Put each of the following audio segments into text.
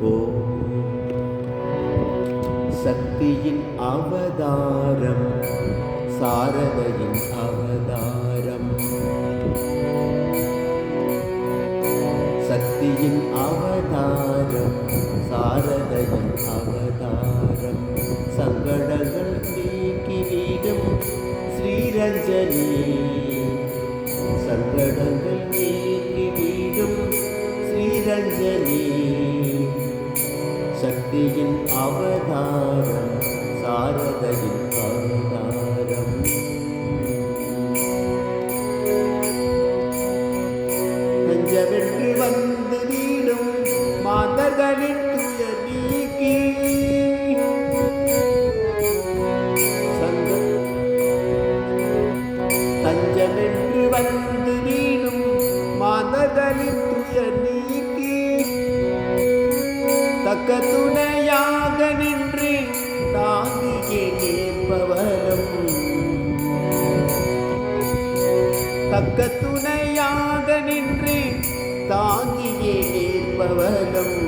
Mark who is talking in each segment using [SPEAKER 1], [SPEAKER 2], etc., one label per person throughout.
[SPEAKER 1] ஓ சக்தியின் அவதாரம் சாரதையின் அவதாரம். சக்தியின் அவதாரம் சாரதையின் அவதாரம். சங்கடங்கள் நீக்கி வீடும் ஸ்ரீரஞ்சனி. சங்கடங்கள் நீக்கி வீடும் ஸ்ரீரஞ்சனி. சக்தியின் அவதாரம். தக்க துணையாக நின்று தாங்கியே கேட்பவரும் தக்க துணையாக நின்று தாங்கியே கேட்பவரும்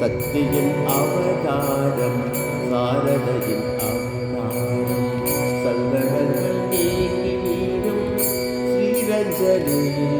[SPEAKER 1] சக்தியின் அவதாரம் சாரதையின் அவதாரம் சங்கடங்கள் நீங்கி நீடும் ஸ்ரீரஞ்சனி.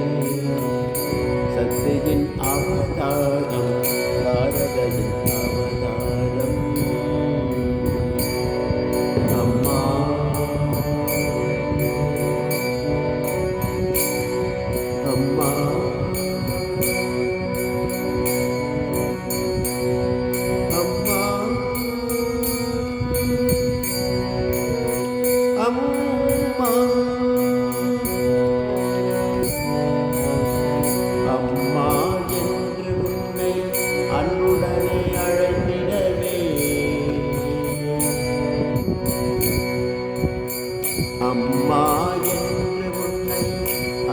[SPEAKER 1] அம்மா என்று